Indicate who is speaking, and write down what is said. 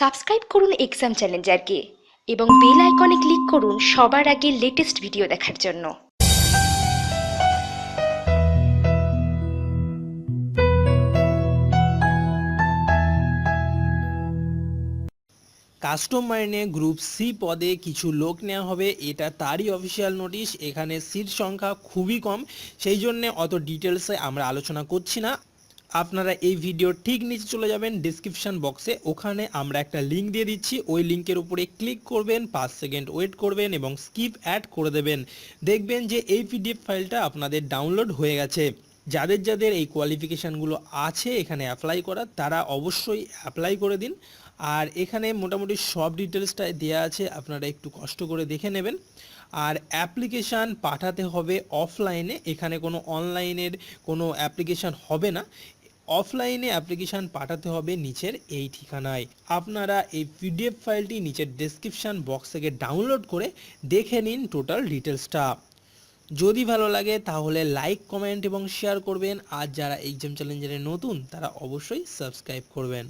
Speaker 1: Subscribe করুন exam চ্যালেঞ্জারকে এবং bell আইকনে ক্লিক করুন সবার আগে লেটেস্ট ভিডিও দেখার জন্য।
Speaker 2: কাস্টম মাইনে গ্রুপ সি পদে কিছু লোক নেওয়া হবে, এটা তারই অফিসিয়াল নোটিশ এখানে সিট সংখ্যা খুবই কম, সেই জন্য অত ডিটেলসে আমরা আলোচনা করছি না। আপনারা এই ভিডিও ঠিক নিচে চলে যাবেন ডিসক্রিপশন বক্সে ওখানে আমরা একটা লিঙ্ক দিয়ে দিচ্ছি। ওই লিঙ্কের উপরে ক্লিক করবেন, পাঁচ সেকেন্ড ওয়েট করবেন এবং স্কিপ অ্যাড করে দেবেন। দেখবেন যে এই পিডিএফ ফাইলটা আপনাদের ডাউনলোড হয়ে গেছে। যাদের যাদের এই কোয়ালিফিকেশানগুলো আছে এখানে অ্যাপ্লাই করা তারা অবশ্যই অ্যাপ্লাই করে দিন। আর এখানে মোটামুটি সব ডিটেলসটা দেওয়া আছে, আপনারা একটু কষ্ট করে দেখে নেবেন। আর অ্যাপ্লিকেশান পাঠাতে হবে অফলাইনে এখানে কোনো অনলাইনের কোনো অ্যাপ্লিকেশান হবে না। অফলাইনে অ্যাপ্লিকেশান পাঠাতে হবে নিচের এই ঠিকানায়। আপনারা এই পিডিএফ ফাইলটি নিচের ডেসক্রিপশান বক্স থেকে ডাউনলোড করে দেখে নিন টোটাল ডিটেলসটা যদি ভালো লাগে তাহলে লাইক কমেন্ট এবং শেয়ার করবেন। আর যারা এক্সাম চ্যালেঞ্জারে নতুন তারা অবশ্যই সাবস্ক্রাইব করবেন।